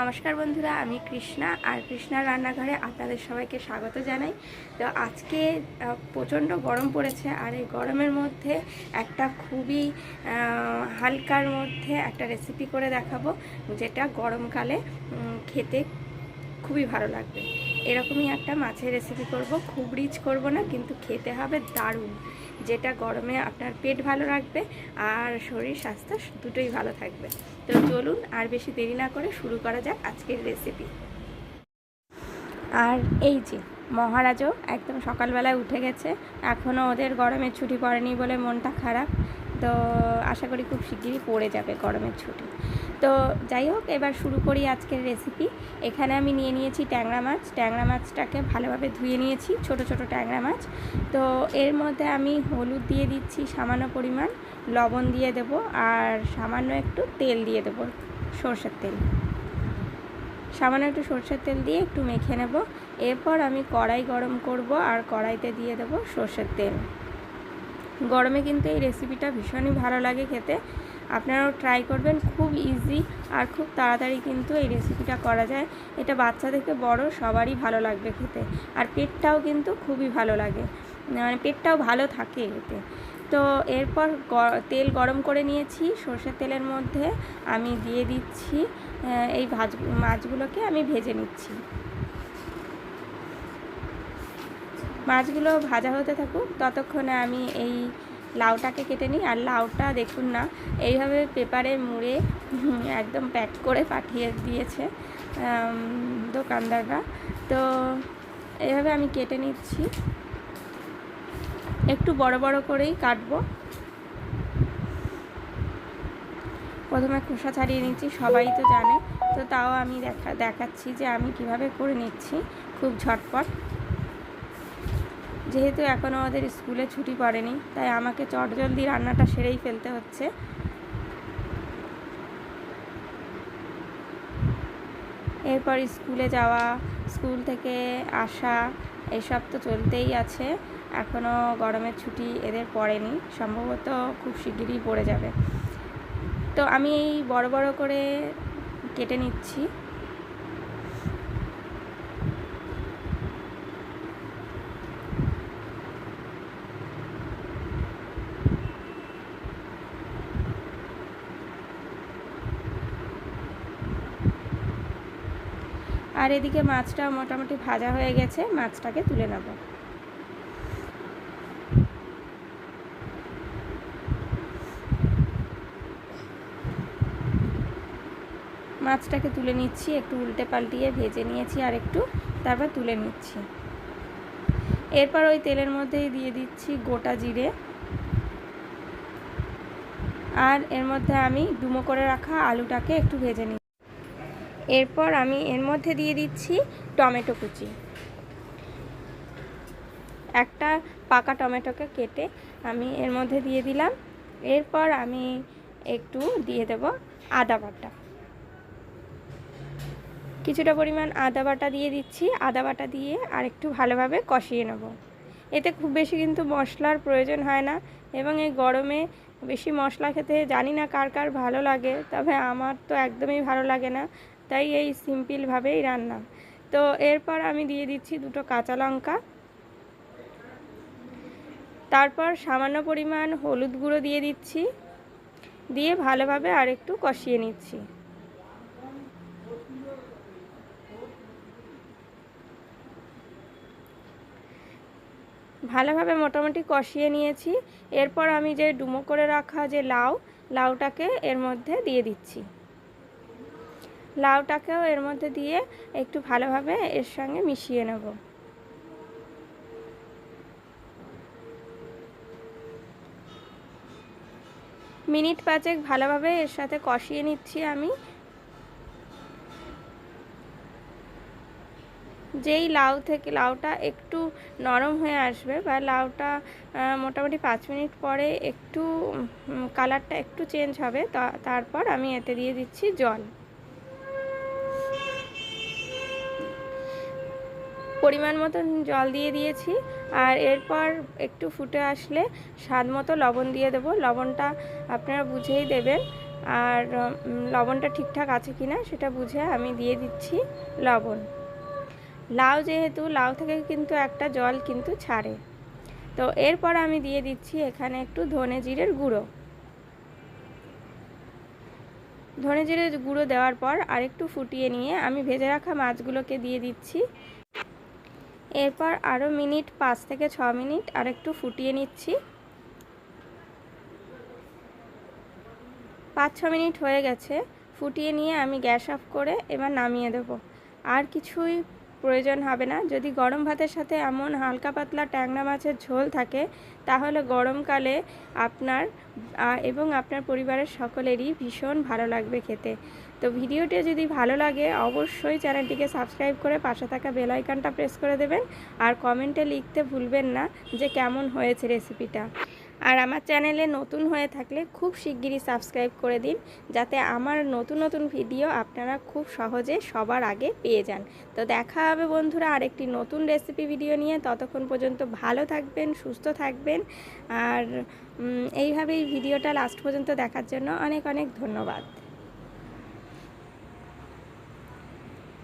নমস্কার বন্ধুরা, আমি কৃষ্ণা আর কৃষ্ণার রান্নাঘরে আপনাদের সবাইকে স্বাগত জানাই। তো আজকে প্রচণ্ড গরম পড়েছে আর এই গরমের মধ্যে একটা খুবই হালকার মধ্যে একটা রেসিপি করে দেখাবো, যেটা গরমকালে খেতে খুবই ভালো লাগবে। এরকমই একটা মাছের রেসিপি করব। খুব রিচ করব না, কিন্তু খেতে হবে দারুণ। যেটা গরমে আপনার পেট ভালো রাখবে আর শরীর, স্বাস্থ্য দুটোই ভালো থাকবে। তো চলুন আর বেশি দেরি না করে শুরু করা যাক আজকের রেসিপি আর এই যে, মহারাজও একদম সকালবেলায় উঠে গেছে। এখনও ওদের গরমের ছুটি পড়েনি বলে মনটা খারাপ। তো আশা করি খুব শিগগিরই পড়ে যাবে গরমের ছুটি। তো যাই হোক, এবার শুরু করি আজকের রেসিপি এখানে আমি নিয়ে নিয়েছি ট্যাংরা মাছ। ট্যাংরা মাছটাকে ভালোভাবে ধুয়ে নিয়েছি, ছোট ছোট ট্যাংরা মাছ। তো এর মধ্যে আমি হলুদ দিয়ে দিচ্ছি সামান্য পরিমাণ, লবণ দিয়ে দেব, আর সামান্য একটু তেল দিয়ে দেবো, সর্ষের তেল। সামান্য একটু সর্ষের তেল দিয়ে একটু মেখে নেব। এরপর আমি কড়াই গরম করব, আর কড়াইতে দিয়ে দেবো সর্ষের তেল। গরমে কিন্তু এই রেসিপিটা ভীষণই ভালো লাগে খেতে। আপনারাও ট্রাই করবেন, খুব ইজি আর খুব তাড়াতাড়ি কিন্তু এই রেসিপিটা করা যায়। এটা বাচ্চা থেকে বড়, সবারই ভালো লাগবে খেতে। আর পেটটাও কিন্তু খুবই ভালো লাগে। মানে পেটটাও ভালো থাকে এতে। তো এরপর তেল গরম করে নিয়েছি। সর্ষের তেলের মধ্যে আমি দিয়ে দিচ্ছি এই ভাজ, মাছগুলোকে আমি ভেজে নিচ্ছি। মাছগুলো ভাজা হতে থাকুক, ততক্ষণে আমি এই লাউটাকে কেটে নিই। আর লাউটা দেখুন না, এইভাবে পেপারে মুড়ে একদম প্যাক করে পাঠিয়ে দিয়েছে দোকানদাররা। তো এইভাবে আমি কেটে নিচ্ছি। একটু বড় বড় করেই কাটবো। প্রথমে খোসা ছাড়িয়ে নিচ্ছি, সবাই তো জানে। তো তাও আমি দেখা, দেখাচ্ছি যে আমি কীভাবে করে নিচ্ছি, খুব ঝটপট। যেহেতু এখনও ওদের স্কুলে ছুটি পড়েনি, তাই আমাকে চটজলদি রান্নাটা সেরেই ফেলতে হচ্ছে। এরপর স্কুলে যাওয়া, স্কুল থেকে আসা, এসব তো চলতেই আছে। এখনও গরমের ছুটি এদের পড়েনি, সম্ভবত খুব শিগগিরই পড়ে যাবে। তো আমি এই বড় বড় করে কেটে নিচ্ছি। আর এদিকে মাছটা মোটামুটি ভাজা হয়ে গেছে, মাছটাকে তুলে নেব। মাছটাকে তুলে নিচ্ছি, একটু উল্টে পাল্টিয়ে ভেজে নিয়েছি আর একটু তারপর তুলে নিচ্ছি। এরপর ওই তেলের মধ্যেই দিয়ে দিচ্ছি গোটা জিরে। আর এর মধ্যে আমি ডুমো করে রাখা আলুটাকে একটু ভেজে নিই এরপর আমি এর মধ্যে দিয়ে দিচ্ছি টমেটো কুচি। একটা পাকা টমেটোকে কেটে আমি এর মধ্যে দিয়ে দিলাম। এরপর আমি একটু দিয়ে দেব আদা বাটা। কিছুটা পরিমাণ আদা বাটা দিয়ে দিচ্ছি। আদা বাটা দিয়ে আর একটু ভালোভাবে কষিয়ে নেব। এতে খুব বেশি কিন্তু মশলার প্রয়োজন হয় না এবং এই গরমে বেশি মশলা খেতে জানি না কার কার ভালো লাগে, তবে আমার তো একদমই ভালো লাগে না। তাই এই সিম্পলভাবেই রান্না। তো এরপর আমি দিয়ে দিচ্ছি দুটো কাঁচা লঙ্কা। তারপর সামান্য পরিমাণ হলুদ গুঁড়ো দিয়ে দিচ্ছি। দিয়ে ভালোভাবে আর একটু কষিয়ে নিচ্ছি। ভালোভাবে মোটামুটি কষিয়ে নিয়েছি। এরপর আমি যে ডুমো করে রাখা যে লাউ, লাউটাকে এর মধ্যে দিয়ে দিচ্ছি। লাউটাকেও এর মধ্যে দিয়ে একটু ভালোভাবে এর সঙ্গে মিশিয়ে নেব। মিনিট পাঁচেক ভালোভাবে এর সাথে কষিয়ে নিচ্ছি আমি। যেই লাউ থেকে লাউটা একটু নরম হয়ে আসবে বা লাউটা মোটামুটি পাঁচ মিনিট পরে একটু কালারটা একটু চেঞ্জ হবে তারপর আমি এতে দিয়ে দিচ্ছি জল। পরিমাণ মতন জল দিয়ে দিয়েছি। আর এরপর একটু ফুটে আসলে স্বাদ মতো লবণ দিয়ে দেবো। লবণটা আপনারা বুঝেই দেবেন। আর লবণটা ঠিকঠাক আছে কি না সেটা বুঝে আমি দিয়ে দিচ্ছি লবণ। লাউ যেহেতু, লাউ থেকে কিন্তু একটা জল কিন্তু ছাড়ে। তো এরপর আমি দিয়ে দিচ্ছি এখানে একটু ধনে জিরের গুঁড়ো। ধনে জিরে গুঁড়ো দেওয়ার পর আরেকটু ফুটিয়ে নিয়ে আমি ভেজে রাখা মাছগুলোকে দিয়ে দিচ্ছি। এরপর আরও মিনিট পাঁচ থেকে ছ মিনিট আর একটু ফুটিয়ে নিচ্ছি। পাঁচ ছ মিনিট হয়ে গেছে, ফুটিয়ে নিয়ে আমি গ্যাস অফ করে এবার নামিয়ে দেব। আর কিছুই প্রয়োজন হবে না। যদি গরম ভাতের সাথে এমন হালকা পাতলা ট্যাংরা মাছের ঝোল থাকে, তাহলে গরমকালে আপনার এবং আপনার পরিবারের সকলেরই ভীষণ ভালো লাগবে খেতে। তো ভিডিওটি যদি ভালো লাগে, অবশ্যই চ্যানেলটিকে সাবস্ক্রাইব করে পাশে থাকা বেল আইকনটা প্রেস করে দেবেন। আর কমেন্টে লিখতে ভুলবেন না যে কেমন হয়েছে রেসিপিটা আর আমার চ্যানেলে নতুন হয়ে থাকলে খুব শিগগিরই সাবস্ক্রাইব করে দিন, যাতে আমার নতুন নতুন ভিডিও আপনারা খুব সহজে সবার আগে পেয়ে যান। তো দেখা হবে বন্ধুরা আরেকটি নতুন রেসিপি ভিডিও নিয়ে। ততক্ষণ পর্যন্ত ভালো থাকবেন, সুস্থ থাকবেন। আর এইভাবেই ভিডিওটা লাস্ট পর্যন্ত দেখার জন্য অনেক অনেক ধন্যবাদ।